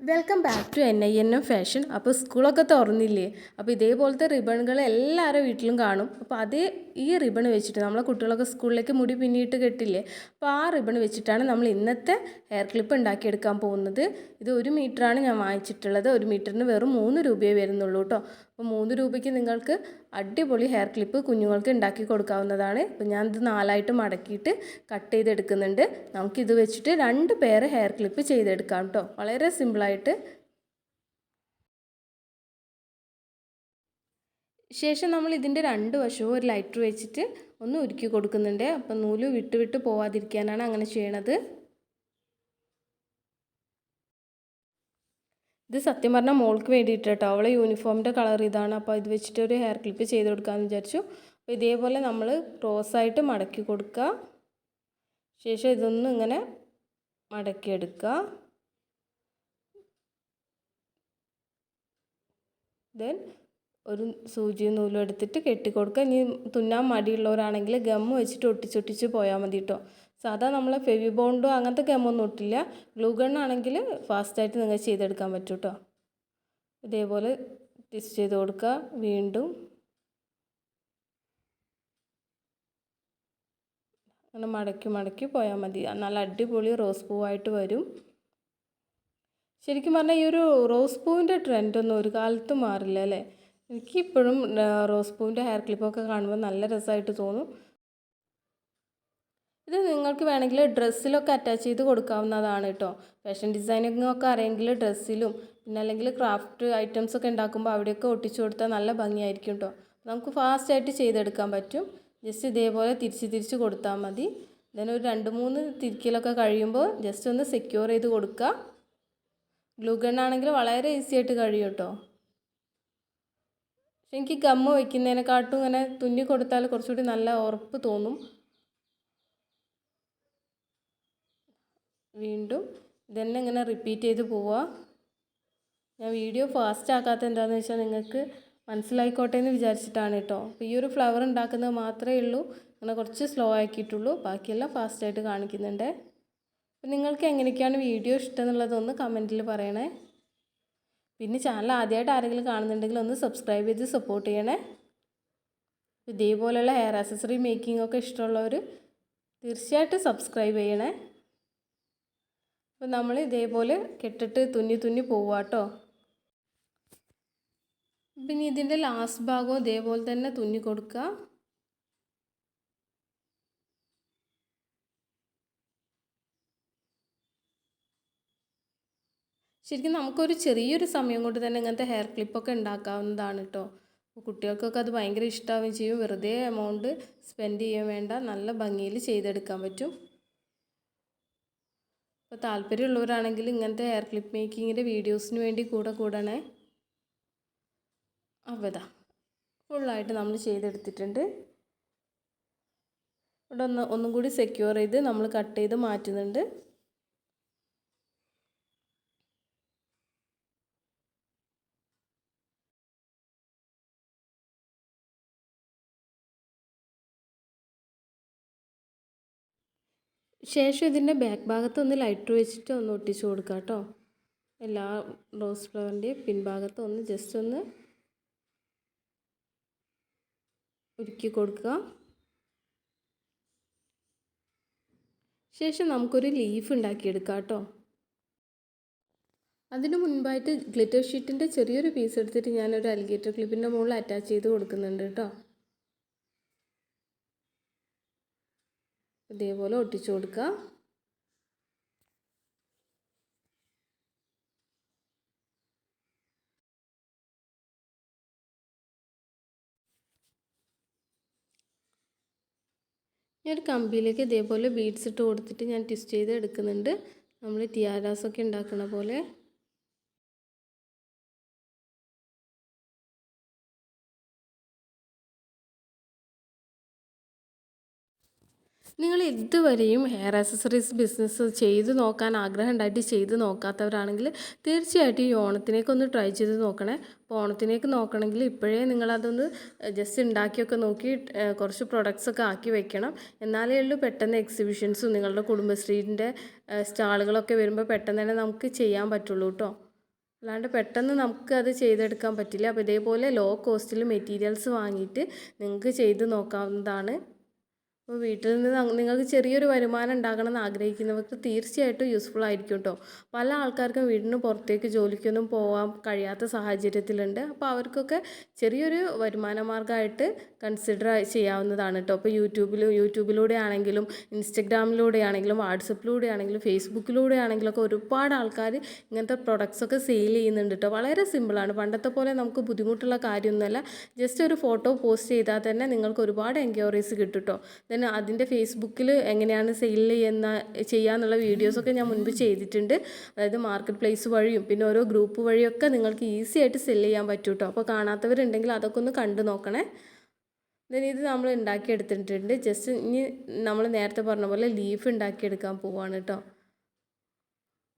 Welcome back to N I N M fashion അപ്പോൾ സ്കൂളൊക്കെ തുറന്നില്ലേ? അപ്പോൾ ഇതേപോലത്തെ റിബണുകൾ എല്ലാവരുടെ വീട്ടിലും കാണും. അപ്പോൾ അതേ ഈ റിബൺ വെച്ചിട്ട് നമ്മളെ കുട്ടികളൊക്കെ സ്കൂളിലേക്ക് മുടി പിന്നിയിട്ട് കെട്ടില്ലേ? അപ്പോൾ ആ റിബൺ വെച്ചിട്ടാണ് നമ്മൾ ഇന്നത്തെ ഹെയർ ക്ലിപ്പ് ഉണ്ടാക്കിയെടുക്കാൻ പോകുന്നത്. ഇത് ഒരു മീറ്ററാണ് ഞാൻ വാങ്ങിച്ചിട്ടുള്ളത്. ഒരു മീറ്ററിന് വെറും മൂന്ന് രൂപയേ വരുന്നുള്ളൂ കേട്ടോ അപ്പോൾ മൂന്ന് രൂപയ്ക്ക് നിങ്ങൾക്ക് അടിപൊളി ഹെയർ ക്ലിപ്പ് കുഞ്ഞുങ്ങൾക്ക് ഉണ്ടാക്കി കൊടുക്കാവുന്നതാണ്. അപ്പോൾ ഞാനിത് നാലായിട്ട് മടക്കിയിട്ട് കട്ട് ചെയ്തെടുക്കുന്നുണ്ട്. നമുക്കിത് വെച്ചിട്ട് രണ്ട് പേര് ഹെയർ ക്ലിപ്പ് ചെയ്തെടുക്കാം കേട്ടോ വളരെ സിമ്പിളായിട്ട് ശേഷം നമ്മൾ ഇതിന്റെ രണ്ട് വശവും ഒരു ലൈറ്റർ വെച്ചിട്ട് ഒന്ന് ഉരുക്കി കൊടുക്കുന്നുണ്ട്. അപ്പം നൂൽ വിട്ട് വിട്ട് പോവാതിരിക്കാനാണ് അങ്ങനെ ചെയ്യണത്. ഇത് സത്യം പറഞ്ഞാൽ മോൾക്ക് വേണ്ടിയിട്ട് കേട്ടോ അവളെ യൂണിഫോമിന്റെ കളർ ഇതാണ്. അപ്പോൾ ഇത് വെച്ചിട്ട് ഒരു ഹെയർ ക്ലിപ്പ് ചെയ്ത് കൊടുക്കാമെന്ന് വിചാരിച്ചു. അപ്പോൾ ഇതേപോലെ നമ്മൾ ക്രോസായിട്ട് മടക്കി കൊടുക്കുക ശേഷം ഇതൊന്നും ഇങ്ങനെ മടക്കിയെടുക്കുക ദെൻ ഒരു സൂചിയും നൂലും എടുത്തിട്ട് കെട്ടിക്കൊടുക്കുക ഇനി തുന്നാൻ മടിയുള്ളവരാണെങ്കിൽ ഗമ്മ് വെച്ചിട്ട് ഒട്ടിച്ചൊട്ടിച്ച് പോയാൽ മതി കേട്ടോ സാധാ നമ്മൾ ഫെവി ബോണ്ടോ അങ്ങനത്തെ ഗമ്മൊന്നും ഇട്ടില്ല. ഗ്ലൂ ഗണ്ണാണെങ്കിൽ ഫാസ്റ്റായിട്ട് നിങ്ങൾക്ക് ചെയ്തെടുക്കാൻ പറ്റും കേട്ടോ ഇതേപോലെ ടിസ്റ്റ് ചെയ്ത് കൊടുക്കുക. വീണ്ടും അങ്ങനെ മടക്കി മടക്കി പോയാൽ മതി. നല്ല അടിപൊളി റോസ് പൂവായിട്ട് വരും. ശരിക്കും പറഞ്ഞാൽ ഈ ഒരു റോസ് പൂവിന്റെ ട്രെൻഡൊന്നും ഒരു കാലത്തും മാറില്ല അല്ലേ? എനിക്കിപ്പോഴും റോസ് പൂവിന്റെ ഹെയർ ക്ലിപ്പൊക്കെ കാണുമ്പോൾ നല്ല രസമായിട്ട് തോന്നും. ഇത് നിങ്ങൾക്ക് വേണമെങ്കിൽ ഡ്രസ്സിലൊക്കെ അറ്റാച്ച് ചെയ്ത് കൊടുക്കാവുന്നതാണ് കേട്ടോ. ഫാഷൻ ഡിസൈനിങ് ഒക്കെ അറിയെങ്കിൽ ഡ്രസ്സിലും പിന്നെ അല്ലെങ്കിൽ ക്രാഫ്റ്റ് ഐറ്റംസ് ഒക്കെ ഉണ്ടാക്കുമ്പോൾ അവിടെയൊക്കെ ഒട്ടിച്ചു കൊടുത്താൽ നല്ല ഭംഗിയായിരിക്കും കേട്ടോ. നമുക്ക് ഫാസ്റ്റായിട്ട് ചെയ്തെടുക്കാൻ പറ്റും. ജസ്റ്റ് ഇതേപോലെ തിരിച്ച് തിരിച്ച് കൊടുത്താൽ മതി. ഇതിന് ഒരു രണ്ട് മൂന്ന് തിരിക്കലൊക്കെ കഴിയുമ്പോൾ ജസ്റ്റ് ഒന്ന് സെക്യൂർ ചെയ്ത് കൊടുക്കുക. ഗ്ലൂ ആണെങ്കിൽ വളരെ ഈസി ആയിട്ട് കഴിയും കേട്ടോ. പക്ഷെ എനിക്ക് ഗമ്മ് വയ്ക്കുന്നതിനെക്കാട്ടും ഇങ്ങനെ തുന്നി കൊടുത്താൽ കുറച്ചുകൂടി നല്ല ഉറപ്പ് തോന്നും. വീണ്ടും ഇതന്നെ ഇങ്ങനെ റിപ്പീറ്റ് ചെയ്ത് പോവുക ഞാൻ വീഡിയോ ഫാസ്റ്റ് ആക്കാത്ത എന്താണെന്ന് വെച്ചാൽ നിങ്ങൾക്ക് മനസ്സിലായിക്കോട്ടെ എന്ന് വിചാരിച്ചിട്ടാണ് കേട്ടോ. അപ്പോൾ ഈ ഒരു ഫ്ലവർ ഉണ്ടാക്കുന്നത് മാത്രമേ ഉള്ളൂ. അങ്ങനെ കുറച്ച് സ്ലോ ആക്കിയിട്ടുള്ളൂ. ബാക്കിയെല്ലാം ഫാസ്റ്റായിട്ട് കാണിക്കുന്നുണ്ട്. അപ്പം നിങ്ങൾക്ക് എങ്ങനെയൊക്കെയാണ് വീഡിയോ ഇഷ്ടം എന്നുള്ളതൊന്ന് കമന്റിൽ പറയണേ. പിന്നെ ചാനൽ ആദ്യമായിട്ട് ആരെങ്കിലും കാണുന്നുണ്ടെങ്കിൽ ഒന്ന് സബ്സ്ക്രൈബ് ചെയ്ത് സപ്പോർട്ട് ചെയ്യണേ. ഇതേപോലെയുള്ള ഹെയർ ആക്സസറി മേക്കിംഗ് ഒക്കെ ഇഷ്ടമുള്ളവർ തീർച്ചയായിട്ടും സബ്സ്ക്രൈബ് ചെയ്യണേ. അപ്പോൾ നമ്മൾ ഇതേപോലെ കെട്ടിട്ട് തുന്നി തുന്നി പോവുക കേട്ടോ പിന്നെ ഇതിന്റെ ലാസ്റ്റ് ഭാഗവും ഇതേപോലെ തന്നെ തുന്നി കൊടുക്കുക ശരിക്കും നമുക്കൊരു ചെറിയൊരു സമയം കൊണ്ട് തന്നെ ഇങ്ങനത്തെ ഹെയർ ക്ലിപ്പൊക്കെ ഉണ്ടാക്കാവുന്നതാണ് കേട്ടോ കുട്ടികൾക്കൊക്കെ അത് ഭയങ്കര ഇഷ്ടമാവുകയും ചെയ്യും വെറുതെ എമൗണ്ട് സ്പെൻഡ് ചെയ്യാൻ വേണ്ട. നല്ല ഭംഗിയിൽ ചെയ്തെടുക്കാൻ പറ്റും. അപ്പോൾ താല്പര്യമുള്ളവരാണെങ്കിൽ ഇങ്ങനത്തെ ഹെയർ ക്ലിപ്പ് മേക്കിങ്ങിന്റെ വീഡിയോസിന് വേണ്ടി കൂടെ കൂടണേ. അവതാ ഫുള്ളായിട്ട് നമ്മൾ ചെയ്തെടുത്തിട്ടുണ്ട്. ഇവിടെ ഒന്ന് ഒന്നും കൂടി സെക്യൂർ ചെയ്ത് നമ്മൾ കട്ട് ചെയ്ത് മാറ്റുന്നുണ്ട്. ശേഷം ഇതിന്റെ ബാക്ക് ഭാഗത്ത് ഒന്ന് ലൈറ്റർ വെച്ചിട്ട് ഒന്ന് ഒട്ടിച്ചു കൊടുക്കുക കേട്ടോ എല്ലാ റോസ് ഫ്ലവറിന്റെയും പിൻഭാഗത്ത് ഒന്ന് ജസ്റ്റ് ഒന്ന് ഉരുക്കി കൊടുക്കുക ശേഷം നമുക്കൊരു ലീഫ് ഉണ്ടാക്കിയെടുക്കാം കേട്ടോ അതിന് മുൻപായിട്ട് ഗ്ലിറ്റർ ഷീറ്റിന്റെ ചെറിയൊരു പീസ് എടുത്തിട്ട് ഞാനൊരു അലിഗേറ്റർ ക്ലിപ്പിന്റെ മുകളിൽ അറ്റാച്ച് ചെയ്ത് കൊടുക്കുന്നുണ്ട് കേട്ടോ ഇതേപോലെ ഒട്ടിച്ചു കൊടുക്കുക. ഞാൻ കമ്പിയിലേക്ക് ഇതേപോലെ ബീഡ്സ് ഇട്ട് കൊടുത്തിട്ട് ഞാൻ ട്വിസ്റ്റ് ചെയ്ത് എടുക്കുന്നുണ്ട്. നമ്മൾ ടിയാരാസൊക്കെ ഉണ്ടാക്കുന്ന പോലെ. നിങ്ങൾ ഇതുവരെയും ഹെയർ ആക്സസറീസ് ബിസിനസ് ചെയ്ത് നോക്കാൻ ആഗ്രഹം ഉണ്ടായിട്ട് ചെയ്ത് നോക്കാത്തവരാണെങ്കിൽ തീർച്ചയായിട്ടും ഈ ഓണത്തിനേക്ക് ഒന്ന് ട്രൈ ചെയ്ത് നോക്കണേ. അപ്പോൾ ഓണത്തിനേക്ക് നോക്കണമെങ്കിൽ ഇപ്പോഴേ നിങ്ങളതൊന്ന് ജസ്റ്റ് ഉണ്ടാക്കിയൊക്കെ നോക്കി കുറച്ച് പ്രൊഡക്ട്സ് ഒക്കെ ആക്കി വെക്കണം. എന്നാലേ ഉള്ളൂ പെട്ടെന്ന് എക്സിബിഷൻസും നിങ്ങളുടെ കുടുംബശ്രീന്റെ സ്റ്റാളുകളൊക്കെ വരുമ്പോൾ പെട്ടെന്ന് തന്നെ നമുക്ക് ചെയ്യാൻ പറ്റുള്ളൂ കേട്ടോ അല്ലാണ്ട് പെട്ടെന്ന് നമുക്ക് അത് ചെയ്തെടുക്കാൻ പറ്റില്ല. അപ്പോൾ ഇതേപോലെ ലോ കോസ്റ്റിൽ മെറ്റീരിയൽസ് വാങ്ങിയിട്ട് നിങ്ങൾക്ക് ചെയ്ത് നോക്കാവുന്നതാണ്. അപ്പോൾ വീട്ടിൽ നിന്ന് നിങ്ങൾക്ക് ചെറിയൊരു വരുമാനം ഉണ്ടാകണം എന്ന് ആഗ്രഹിക്കുന്നവർക്ക് തീർച്ചയായിട്ടും യൂസ്ഫുൾ ആയിരിക്കും കേട്ടോ പല ആൾക്കാർക്കും വീടിന് പുറത്തേക്ക് ജോലിക്കൊന്നും പോകാൻ കഴിയാത്ത സാഹചര്യത്തിലുണ്ട്. അപ്പോൾ അവർക്കൊക്കെ ചെറിയൊരു വരുമാന മാർഗമായിട്ട് കൺസിഡർ ചെയ്യാവുന്നതാണ് കേട്ടോ അപ്പോൾ യൂട്യൂബിൽ യൂട്യൂബിലൂടെ ആണെങ്കിലും ഇൻസ്റ്റഗ്രാമിലൂടെ ആണെങ്കിലും വാട്സപ്പിലൂടെ ആണെങ്കിലും ഫേസ്ബുക്കിലൂടെ ആണെങ്കിലും ഒക്കെ ഒരുപാട് ആൾക്കാർ ഇങ്ങനത്തെ പ്രൊഡക്ട്സ് ഒക്കെ സെയിൽ ചെയ്യുന്നുണ്ട് കേട്ടോ വളരെ സിമ്പിളാണ് പണ്ടത്തെ പോലെ നമുക്ക് ബുദ്ധിമുട്ടുള്ള കാര്യമൊന്നുമല്ല. ജസ്റ്റ് ഒരു ഫോട്ടോ പോസ്റ്റ് ചെയ്താൽ തന്നെ നിങ്ങൾക്ക് ഒരുപാട് എൻക്വയറീസ് കിട്ടും കേട്ടോ ദെൻ അതിന്റെ ഫേസ്ബുക്കിൽ എങ്ങനെയാണ് സെയിൽ ചെയ്യുന്ന ചെയ്യാന്നുള്ള വീഡിയോസൊക്കെ ഞാൻ മുൻപ് ചെയ്തിട്ടുണ്ട്. അതായത് മാർക്കറ്റ് പ്ലേസ് വഴിയും പിന്നെ ഓരോ ഗ്രൂപ്പ് വഴിയൊക്കെ നിങ്ങൾക്ക് ഈസി ആയിട്ട് സെൽ ചെയ്യാൻ പറ്റും കേട്ടോ അപ്പോൾ കാണാത്തവരുണ്ടെങ്കിൽ അതൊക്കെ ഒന്ന് കണ്ടു നോക്കണേ. ദെൻ ഇത് നമ്മൾ ഉണ്ടാക്കിയെടുത്തിട്ടുണ്ട്. ജസ്റ്റ് ഇനി നമ്മൾ നേരത്തെ പറഞ്ഞ പോലെ ലീഫ് ഉണ്ടാക്കിയെടുക്കാൻ പോവാണ് കേട്ടോ.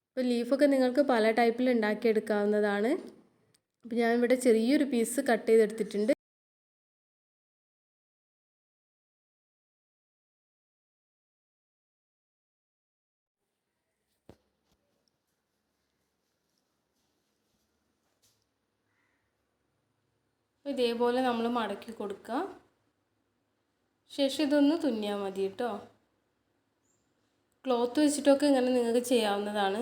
അപ്പോൾ ലീഫൊക്കെ നിങ്ങൾക്ക് പല ടൈപ്പിൽ ഉണ്ടാക്കിയെടുക്കാവുന്നതാണ്. അപ്പോൾ ഞാനിവിടെ ചെറിയൊരു പീസ് കട്ട് ചെയ്തെടുത്തിട്ടുണ്ട്. ഇതേപോലെ നമ്മൾ മടക്കി കൊടുക്കുക. ശേഷം ഇതൊന്ന് തുന്നിയാൽ മതി കേട്ടോ. ക്ലോത്ത് വെച്ചിട്ടൊക്കെ ഇങ്ങനെ നിങ്ങൾക്ക് ചെയ്യാവുന്നതാണ്.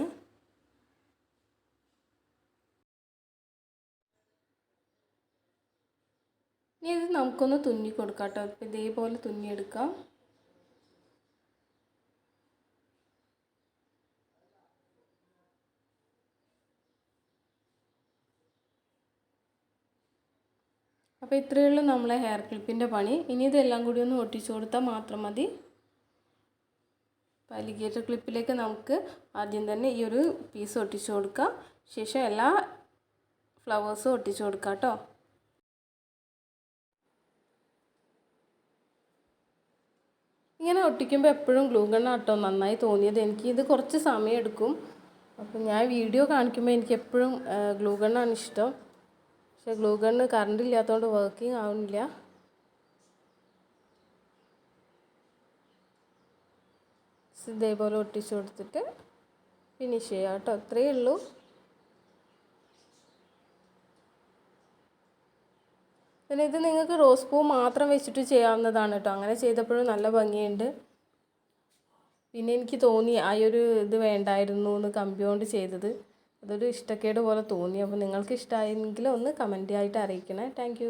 ഇനി ഇത് നമുക്കൊന്ന് തുന്നി കൊടുക്കാം കേട്ടോ. ഇപ്പം ഇതേപോലെ തുന്നിയെടുക്കാം. അപ്പോൾ ഇത്രയേ ഉള്ളൂ നമ്മളെ ഹെയർ ക്ലിപ്പിന്റെ പണി. ഇനി ഇതെല്ലാം കൂടി ഒന്ന് ഒട്ടിച്ചു കൊടുത്താൽ മാത്രം മതി. അപ്പോൾ അലിഗേറ്റർ ക്ലിപ്പിലേക്ക് നമുക്ക് ആദ്യം തന്നെ ഈ ഒരു പീസ് ഒട്ടിച്ചു കൊടുക്കാം. ശേഷം എല്ലാ ഫ്ലവേഴ്സും ഒട്ടിച്ചു കൊടുക്കാം കേട്ടോ ഇങ്ങനെ ഒട്ടിക്കുമ്പോൾ എപ്പോഴും ഗ്ലൂ ഗണ്ണാട്ടോ നന്നായി തോന്നിയത്. എനിക്ക് ഇത് കുറച്ച് സമയം എടുക്കും. അപ്പം ഞാൻ വീഡിയോ കാണിക്കുമ്പോൾ എനിക്ക് എപ്പോഴും ഗ്ലൂ ഗണ്ണാണ് ഇഷ്ടം. പക്ഷേ ഗ്ലൂ ഗണ്ണ് കറണ്ട് ഇല്ലാത്തതുകൊണ്ട് വർക്കിംഗ് ആവുന്നില്ല. ഇതേപോലെ ഒട്ടിച്ചു കൊടുത്തിട്ട് ഫിനിഷ് ചെയ്യാം കേട്ടോ. അത്രയേ ഉള്ളൂ. പിന്നെ ഇത് നിങ്ങൾക്ക് റോസ് പൂ മാത്രം വെച്ചിട്ട് ചെയ്യാവുന്നതാണ് കേട്ടോ. അങ്ങനെ ചെയ്തപ്പോഴും നല്ല ഭംഗിയുണ്ട്. പിന്നെ എനിക്ക് തോന്നി ആ ഒരു ഇത് വേണ്ടായിരുന്നു എന്ന് കമ്പി കൊണ്ട് ചെയ്തത്. അതൊരു ഇഷ്ടക്കേട് പോലെ തോന്നി. അപ്പോൾ നിങ്ങൾക്ക് ഇഷ്ടമായെങ്കിൽ ഒന്ന് കമന്റ് ആയിട്ട് അറിയിക്കണേ. താങ്ക്